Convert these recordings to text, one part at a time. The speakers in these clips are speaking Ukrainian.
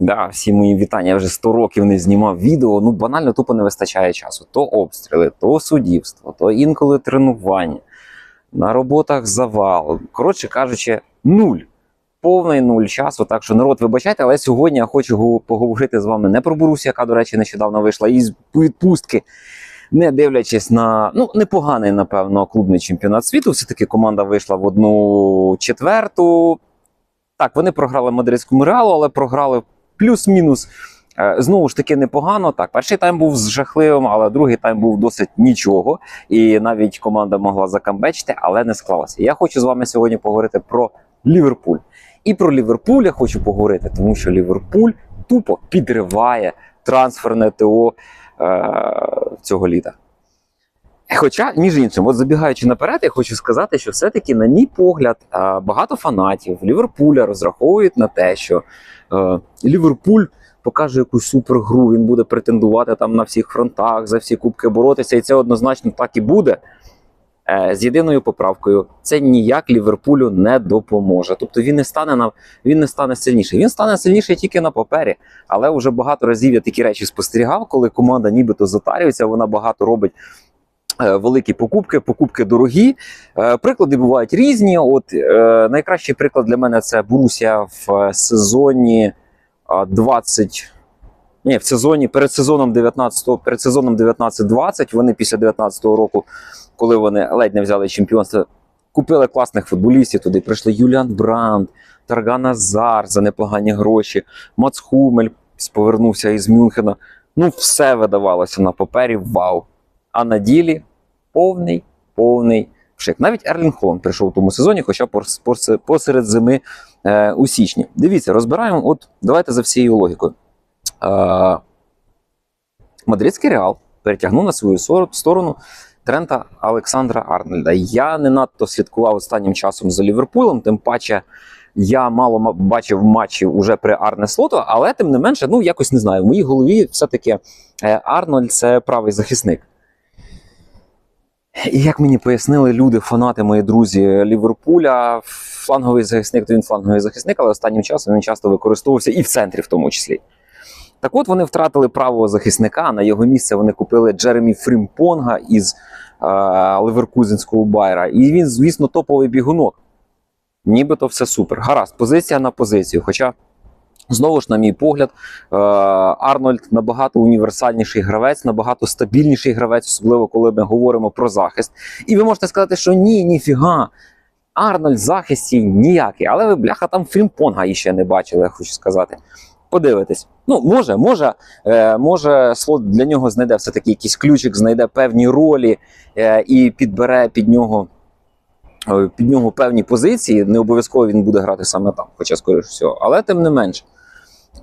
Да, всі мої вітання. Я вже 100 років не знімав відео. Ну банально тупо не вистачає часу. То обстріли, то суддівство, то інколи тренування. На роботах завал. Коротше кажучи, нуль. Повний нуль часу. Так що народ, вибачайте, але сьогодні я хочу поговорити з вами не про Борусю, яка, до речі, нещодавно вийшла із відпустки. Не дивлячись на ну непоганий, напевно, клубний чемпіонат світу. Все-таки команда вийшла в одну четверту. Так, вони програли мадридському реалу, але програли плюс-мінус. Е, Знову ж таки непогано. Так, перший тайм був з жахливим, але другий тайм був досить нічого. І навіть команда могла закамбечити, але не склалося. Я хочу з вами сьогодні поговорити про Ліверпуль. І про Ліверпуль я хочу поговорити, тому що Ліверпуль тупо підриває трансферне ТО е, цього літа. Хоча, між іншим, от забігаючи наперед, я хочу сказати, що все-таки, на мій погляд, е, багато фанатів Ліверпуля розраховують на те, що е, Ліверпуль покаже якусь супергру, він буде претендувати там на всіх фронтах, за всі кубки боротися, і це однозначно так і буде. Е, З єдиною поправкою, це ніяк Ліверпулю не допоможе. Тобто він не стане на він не стане сильніший. Він стане сильніший тільки на папері. Але вже багато разів я такі речі спостерігав, коли команда нібито затарюється, вона багато робить е, великі покупки, покупки дорогі. Е, Приклади бувають різні. От е, найкращий приклад для мене це Борусія в е, сезоні 20. Ні, в сезоні перед сезоном 19 перед сезоном 19-20 вони після 19-го року, коли вони ледь не взяли чемпіонство, купили класних футболістів. Туди прийшли Юліан Бранд, Тарган Азар за непогані гроші, Мац Хумель повернувся із Мюнхена. Ну, все видавалося на папері. Вау! А на ділі повний, повний пшик. Навіть Ерлін Холланд прийшов у тому сезоні, хоча посеред зими е, у січні. Дивіться, розбираємо. От давайте за всією логікою. Е, Мадридський реал перетягнув на свою сторону Трента Олександра Арнольда. Я не надто слідкував останнім часом за Ліверпулем, тим паче. Я мало бачив матчів уже при Арне Слоту, але тим не менше, ну якось не знаю. В моїй голові все-таки е, Арнольд це правий захисник. І як мені пояснили люди, фанати, мої друзі Ліверпуля, фланговий захисник, то він фланговий захисник, але останнім часом він часто використовувався і в центрі, в тому числі. Так от вони втратили правого захисника. На його місце вони купили Джеремі Фрімпонга із е, Леверкузенського Байра. І він, звісно, топовий бігунок. Нібито все супер. Гаразд, позиція на позицію. Хоча, знову ж, на мій погляд, е, Арнольд набагато універсальніший гравець, набагато стабільніший гравець, особливо коли ми говоримо про захист. І ви можете сказати, що ні, ніфіга. Арнольд захисті ніякий, але ви, бляха, там Фрімпонга іще не бачили, я хочу сказати. Подивитись. Ну, може, може, е, може, слот для нього знайде все-таки якийсь ключик, знайде певні ролі е, і підбере під нього, під нього певні позиції. Не обов'язково він буде грати саме там, хоча, скоріш всього. Але тим не менше.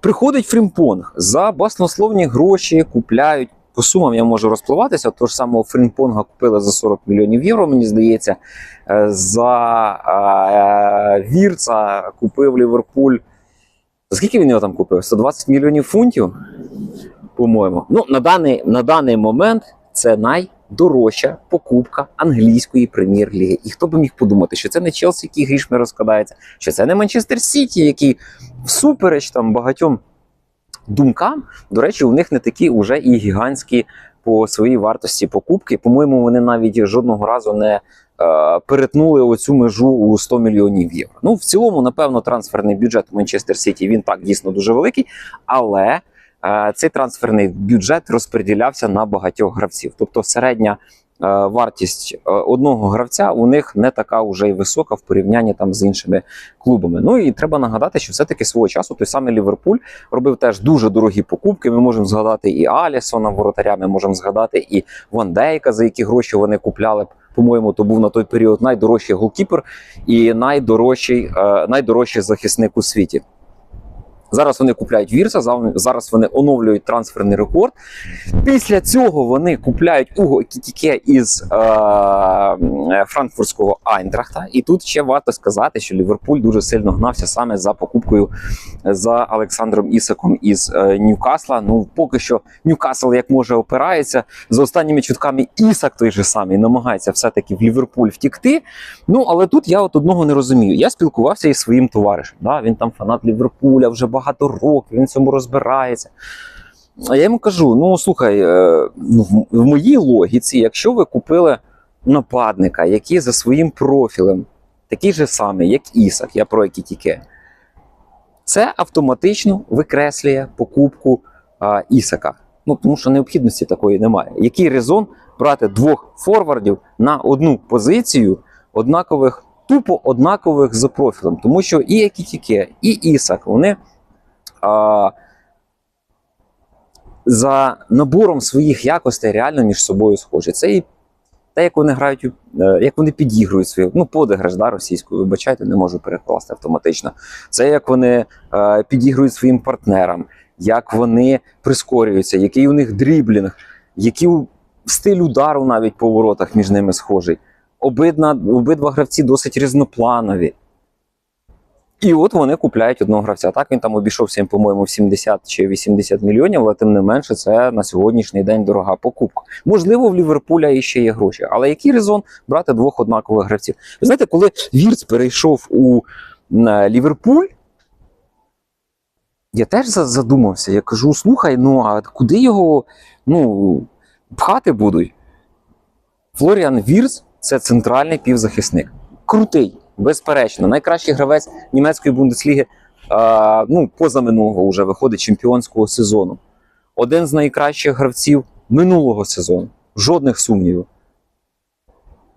Приходить Фрімпонг за баснословні гроші, купляють. По сумам я можу розпливатися. Того ж самого Фрімпонга купили за 40 мільйонів євро, мені здається. Е, За е, Вірца купив Ліверпуль. Скільки він його там купив? 120 мільйонів фунтів, по-моєму. Ну, на даний, на даний момент це найдорожча покупка англійської прем'єр-ліги. І хто би міг подумати, що це не Челсі, який грішми розкладається, що це не Манчестер Сіті, який всупереч там багатьом думкам, до речі, у них не такі вже і гігантські по своїй вартості покупки. По-моєму, вони навіть жодного разу не е, перетнули оцю межу у 100 мільйонів євро. Ну, в цілому, напевно, трансферний бюджет Манчестер Сіті він так дійсно дуже великий, але цей трансферний бюджет розподілявся на багатьох гравців. Тобто середня е, вартість е, одного гравця у них не така вже й висока в порівнянні там з іншими клубами. Ну і треба нагадати, що все-таки свого часу той самий Ліверпуль робив теж дуже дорогі покупки. Ми можемо згадати і Алісона воротаря, ми можемо згадати і Ван Дейка, за які гроші вони купляли. По-моєму, то був на той період найдорожчий голкіпер і найдорожчий, е, найдорожчий захисник у світі. Зараз вони купляють Вірса, зараз вони оновлюють трансферний рекорд. Після цього вони купляють Уго Кітіке із е, франкфуртського Айнтрахта. І тут ще варто сказати, що Ліверпуль дуже сильно гнався саме за покупкою за Олександром Ісаком із е, Ньюкасла. Ну поки що Ньюкасл як може опирається. За останніми чутками Ісак той же самий намагається все-таки в Ліверпуль втікти. Ну але тут я от одного не розумію. Я спілкувався із своїм товаришем. Да? Він там фанат Ліверпуля вже багато років, він цьому розбирається. А я йому кажу: ну слухай, е, ну, в- моїй логіці, якщо ви купили нападника, який за своїм профілем, такий же самий, як Ісак, я про Екітіке, це автоматично викреслює покупку а, Ісака. Ну, тому що необхідності такої немає. Який резон брати двох форвардів на одну позицію однакових, тупо однакових за профілем? Тому що і Екітіке, і Ісак, вони а, за набором своїх якостей реально між собою схожі. Це і те, як вони грають, е, як вони підігрують свою, ну, подиграш, да, російською, вибачайте, не можу перекласти автоматично. Це як вони е, підігрують своїм партнерам, як вони прискорюються, який у них дріблінг, який стиль удару навіть по воротах між ними схожий. Обидна, обидва гравці досить різнопланові. І от вони купляють одного гравця. Так він там обійшовся по-моєму, в 70 чи 80 мільйонів, але тим не менше, це на сьогоднішній день дорога покупка. Можливо, в Ліверпуля іще є гроші. Але який резон брати двох однакових гравців? Ви знаєте, коли Вірц перейшов у на Ліверпуль, я теж задумався. Я кажу: слухай, ну а куди його ну, пхати будуть? Флоріан Вірц це центральний півзахисник. Крутий, безперечно, найкращий гравець німецької бундесліги. А, ну, поза минулого вже виходить чемпіонського сезону. Один з найкращих гравців минулого сезону. Жодних сумнівів.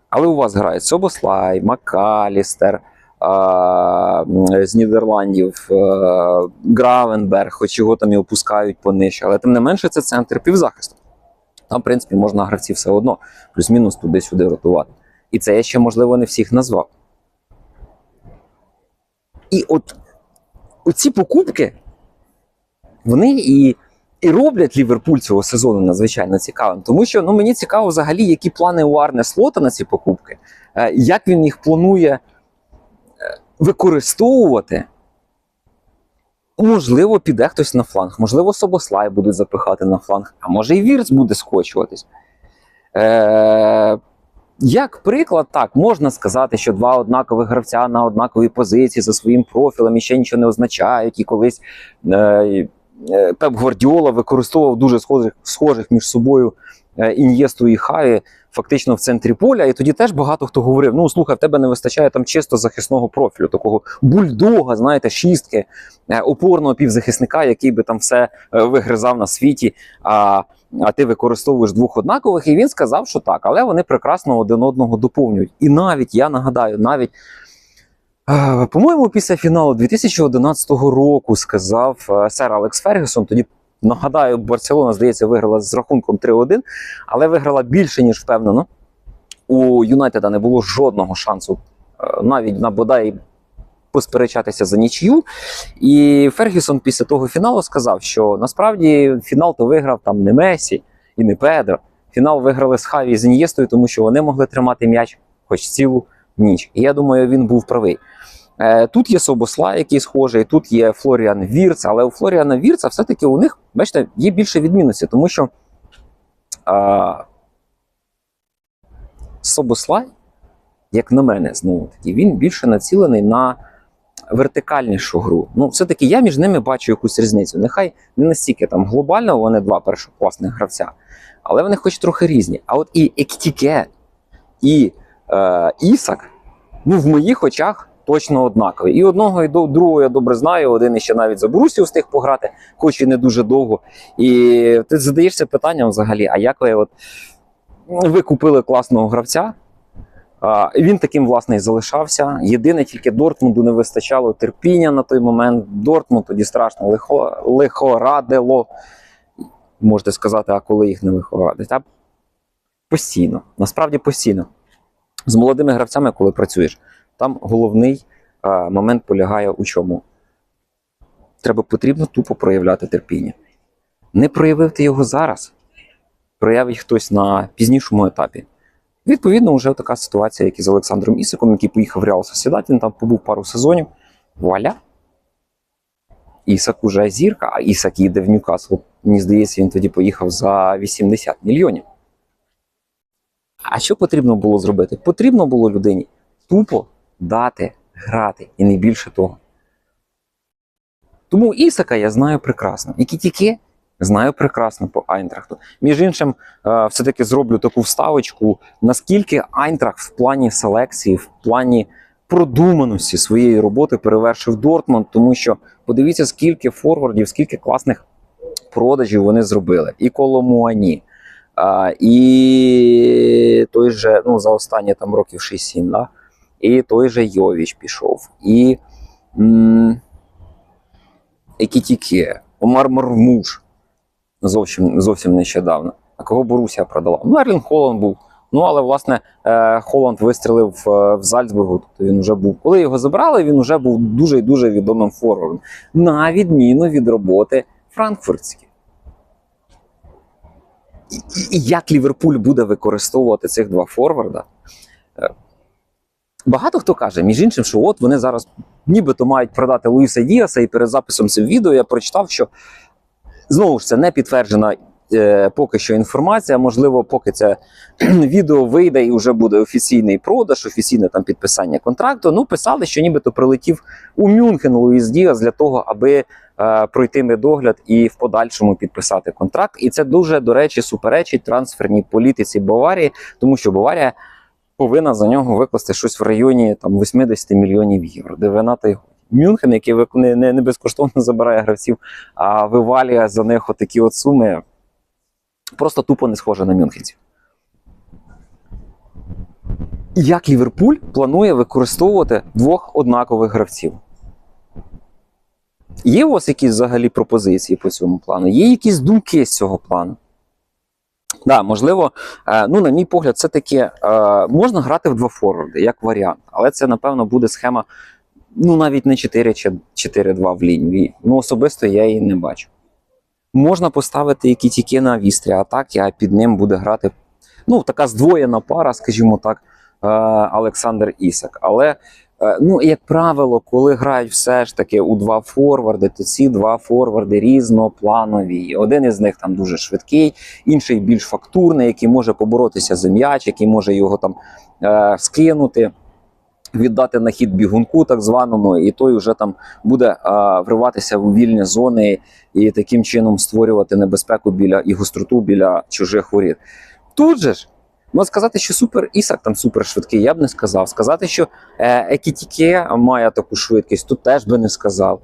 Але у вас грають Собослай, Макалістер а, з Нідерландів, а, Гравенберг, хоч його там і опускають понижче. Але тим не менше це центр півзахисту. Там, в принципі, можна гравців все одно, плюс-мінус туди-сюди ротувати. І це я ще, можливо, не всіх назвав. І от оці покупки, вони і, і роблять Ліверпуль цього сезону надзвичайно цікавим. Тому що ну, мені цікаво взагалі, які плани у Арне Слота на ці покупки, е, як він їх планує е, використовувати. Можливо, піде хтось на фланг, можливо, Собослай будуть запихати на фланг, а може і Вірц буде скочуватись. Е, як приклад, так, можна сказати, що два однакових гравця на однаковій позиції за своїм профілем і ще нічого не означають. І колись е, е, Пеп Гвардіола використовував дуже схожих, схожих між собою Ін'єсту і Хаві фактично в центрі поля. І тоді теж багато хто говорив: ну слухай, в тебе не вистачає там чисто захисного профілю, такого бульдога, знаєте, шістки, е, опорного півзахисника, який би там все е, вигризав на світі. А а ти використовуєш двох однакових, і він сказав, що так, але вони прекрасно один одного доповнюють. І навіть я нагадаю, навіть. е, По-моєму, після фіналу 2011 року сказав е, сер Алекс Фергюсон. Тоді нагадаю, Барселона, здається, виграла з рахунком 3-1, але виграла більше, ніж впевнено. У Юнайтеда не було жодного шансу е, навіть на бодай посперечатися за нічию. І Фергюсон після того фіналу сказав, що насправді фінал то виграв там не Месі і не Педро. Фінал виграли з Хаві з Ін'єстою, тому що вони могли тримати м'яч хоч цілу ніч. І я думаю, він був правий. Е, Тут є Собосла, який схожий, тут є Флоріан Вірц, але у Флоріана Вірца все-таки у них, бачите, є більше відмінності, тому що а, Собослай, як на мене, знову таки, він більше націлений на вертикальнішу гру. Ну, все-таки я між ними бачу якусь різницю. Нехай не настільки там глобально вони два першокласних гравця, але вони хоч трохи різні. А от і Ектіке, і е, Ісак, ну, в моїх очах точно однакові. І одного, і другого я добре знаю. Один іще навіть за Борусію встиг пограти, хоч і не дуже довго. І ти задаєшся питанням взагалі, а як ви от ви купили класного гравця? Він таким власне і залишався. Єдине, тільки Дортмунду не вистачало терпіння на той момент. Дортмунд тоді страшно лихо, лихорадило. Можете сказати, а коли їх не лихорадить? Та постійно, насправді постійно. З молодими гравцями, коли працюєш, там головний а, момент полягає у чому? Треба потрібно тупо проявляти терпіння. Не проявив ти його зараз, проявить хтось на пізнішому етапі. Відповідно, вже така ситуація, як і з Олександром Ісиком, який поїхав в Реал Сосідат, він там побув пару сезонів. Вуаля. Ісак уже зірка, а Ісак їде в Ньюкасл. Мені здається, він тоді поїхав за 80 мільйонів. А що потрібно було зробити? Потрібно було людині тупо дати грати, і не більше того. Тому Ісака я знаю прекрасно. І Кітіке знаю прекрасно по Айнтрахту. Між іншим, е, все-таки зроблю таку вставочку, наскільки Айнтрахт в плані селекції, в плані продуманості своєї роботи перевершив Дортмунд, тому що подивіться, скільки форвардів, скільки класних продажів вони зробили. І Коломуані, і той же, ну, за останні там років 6-7, да? І той же Йовіч пішов, і, і Омар Мармуш зовсім, зовсім нещодавно. А кого Борусія продала? Ну, Ерлін Холланд був. Ну, але власне е, Холланд вистрілив е, в Зальцбургу, тобто він вже був. Коли його забрали, він вже був дуже і дуже відомим форвардом. На відміну від роботи і як Ліверпуль буде використовувати цих два форварда? Багато хто каже, між іншим, що от вони зараз нібито мають продати Луїса Діаса, і перед записом цього відео я прочитав, що знову ж це не підтверджена е, поки що інформація. Можливо, поки це відео вийде і вже буде офіційний продаж, офіційне там підписання контракту. Ну, писали, що нібито прилетів у Мюнхен Луїс Діас для того, аби е, пройти медогляд і в подальшому підписати контракт. І це дуже, до речі, суперечить трансферній політиці Баварії, тому що Баварія повинна за нього викласти щось в районі там 80 мільйонів євро. Де вина та й. Мюнхен, який не, не, не безкоштовно забирає гравців, а вивалює за них отакі от суми, просто тупо не схоже на мюнхенців. Як Ліверпуль планує використовувати двох однакових гравців? Є у вас якісь взагалі пропозиції по цьому плану? Є якісь думки з цього плану? Да, можливо, е, ну, на мій погляд, це таке е, можна грати в два форварди, як варіант, але це, напевно, буде схема ну, навіть не 4 чи 4-2 в лінії. Ну, особисто я її не бачу. Можна поставити які тільки на вістрі атаки, а під ним буде грати ну, така здвоєна пара, скажімо так, е, Олександр Ісак. Але, ну, як правило, коли грають все ж таки у два форварди, то ці два форварди різнопланові. Один із них там дуже швидкий, інший більш фактурний, який може поборотися за м'яч, який може його там е, скинути. Віддати на хід бігунку, так званому, і той вже там буде а, вриватися в вільні зони і таким чином створювати небезпеку біля і гостроту біля чужих воріт. Тут же ж можна сказати, що супер Ісак там супер швидкий, я б не сказав. Сказати, що е, Екітіке має таку швидкість, тут теж би не сказав.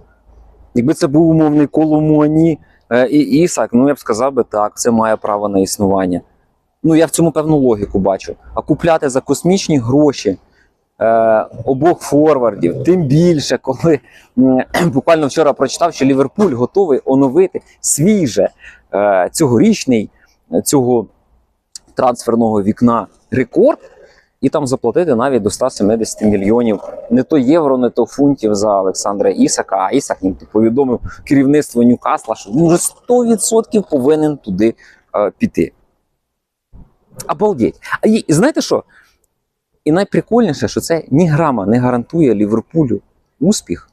Якби це був умовний Коломуані е, і Ісак, ну я б сказав би так, це має право на існування. Ну я в цьому певну логіку бачу. А купляти за космічні гроші е, обох форвардів, тим більше, коли м, буквально вчора прочитав, що Ліверпуль готовий оновити свій же е, цьогорічний е, цього трансферного вікна рекорд, і там заплатити навіть до 170 мільйонів не то євро, не то фунтів за Олександра Ісака. А Ісак нібито повідомив керівництво Ньюкасла, що він вже 100% повинен туди е, піти. Обалдеть. А і, знаєте що? І найприкольніше, що це ні грама не гарантує Ліверпулю успіх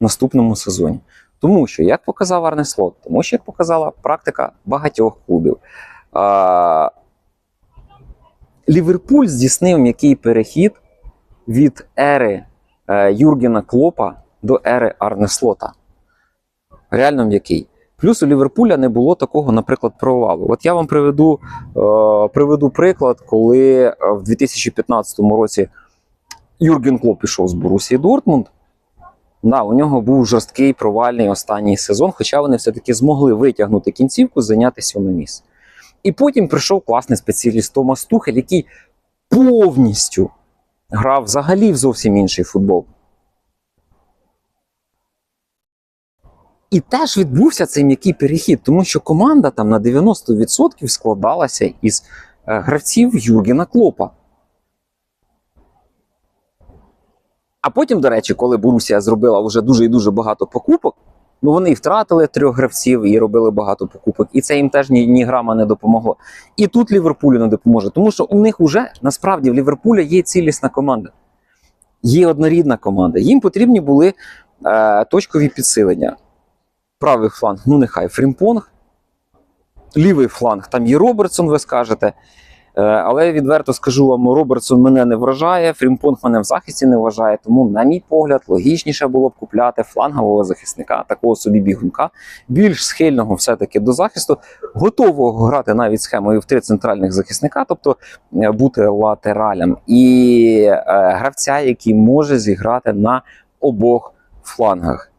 в наступному сезоні. Тому що, як показав Арне Слот, тому що як показала практика багатьох клубів, Ліверпуль здійснив м'який перехід від ери е, Юргена Клопа до ери Арне Слота. Реально м'який. Плюс у Ліверпуля не було такого, наприклад, провалу. От я вам приведу, е, приведу приклад, коли е, в 2015 році Юрген Клоп пішов з Борусії Дортмунд. Да, у нього був жорсткий провальний останній сезон, хоча вони все-таки змогли витягнути кінцівку, зайняти сьоме місце. І потім прийшов класний спеціаліст Томас Тухель, який повністю грав взагалі в зовсім інший футбол. І теж відбувся цей м'який перехід, тому що команда там на 90% складалася із е, гравців Юргена Клопа. А потім, до речі, коли Борусія зробила вже дуже і дуже багато покупок, ну вони і втратили трьох гравців і робили багато покупок. І це їм теж ні, ні грама не допомогло. І тут Ліверпулю не допоможе, тому що у них вже насправді в Ліверпуля є цілісна команда, є однорідна команда. Їм потрібні були е, точкові підсилення. Правий фланг, ну нехай Фрімпонг. Лівий фланг, там є Робертсон, ви скажете. Е, Але відверто скажу вам, Робертсон мене не вражає, Фрімпонг мене в захисті не вважає. Тому, на мій погляд, логічніше було б купляти флангового захисника, такого собі бігунка, більш схильного все-таки до захисту, готового грати навіть схемою в три центральних захисника, тобто е, бути латералем, і е, гравця, який може зіграти на обох флангах.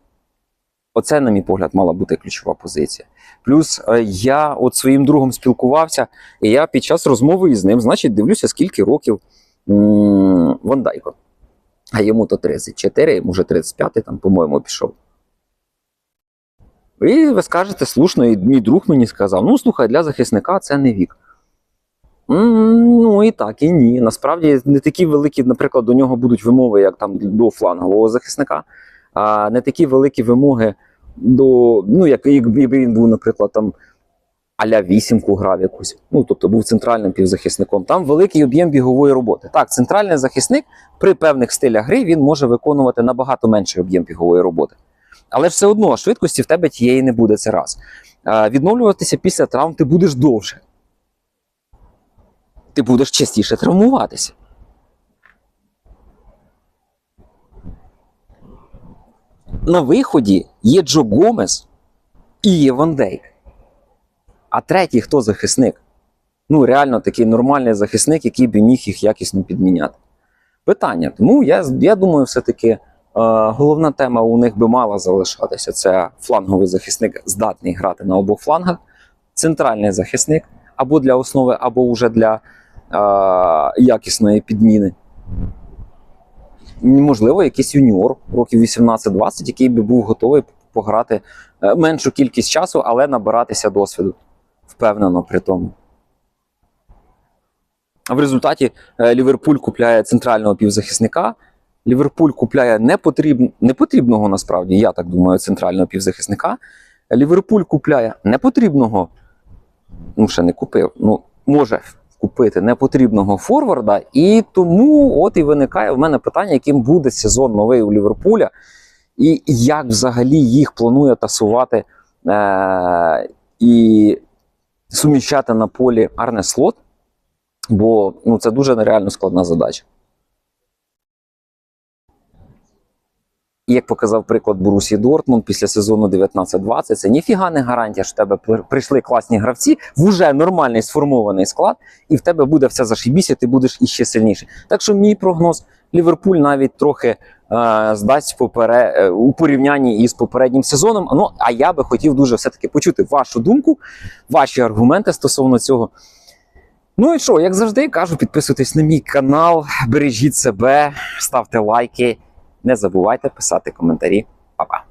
Оце, на мій погляд, мала бути ключова позиція. Плюс е, я от своїм другом спілкувався, і я під час розмови із ним, значить, дивлюся, скільки років м, Ван Дайко. А йому то 34, може 35, там, по-моєму, пішов. І ви скажете, слушно, і мій друг мені сказав: ну, слухай, для захисника це не вік. Ну і так, і ні. Насправді не такі великі, наприклад, до нього будуть вимоги, як там до флангового захисника, а не такі великі вимоги до, ну, як якби він був, наприклад, там аля вісімку грав якусь, ну тобто був центральним півзахисником. Там великий об'єм бігової роботи. Так, центральний захисник при певних стилях гри він може виконувати набагато менший об'єм бігової роботи. Але все одно швидкості в тебе тієї не буде це раз. А, відновлюватися після травм ти будеш довше. Ти будеш частіше травмуватися. На виході є Джо Гомес і є Ван Дейк. А третій хто захисник? Ну, реально такий нормальний захисник, який би міг їх якісно підміняти. Питання. Тому я, я думаю, все-таки е, головна тема у них би мала залишатися: це фланговий захисник, здатний грати на обох флангах, центральний захисник або для основи, або вже для е, якісної підміни. Можливо, якийсь юніор років 18-20, який би був готовий пограти е, меншу кількість часу, але набиратися досвіду. Впевнено при тому. В результаті е, Ліверпуль купляє центрального півзахисника. Ліверпуль купляє непотріб... непотрібного насправді, я так думаю, центрального півзахисника. Ліверпуль купляє непотрібного, ну ще не купив, ну може купити непотрібного форварда. І тому от і виникає в мене питання, яким буде сезон новий у Ліверпуля, і як взагалі їх планує тасувати е- і суміщати на полі Арне Слот. Бо ну, це дуже нереально складна задача. Як показав приклад Борусі Дортмунд після сезону 19-20, це ніфіга не гарантія, що в тебе прийшли класні гравці в уже нормальний сформований склад, і в тебе буде все зашибісь, і ти будеш іще сильніший. Так що мій прогноз: Ліверпуль навіть трохи е, здасть попере, е, у порівнянні із попереднім сезоном. Ну, а я би хотів дуже все-таки почути вашу думку, ваші аргументи стосовно цього. Ну і що, як завжди кажу, підписуйтесь на мій канал, бережіть себе, ставте лайки, не забувайте писати коментарі. Па-па!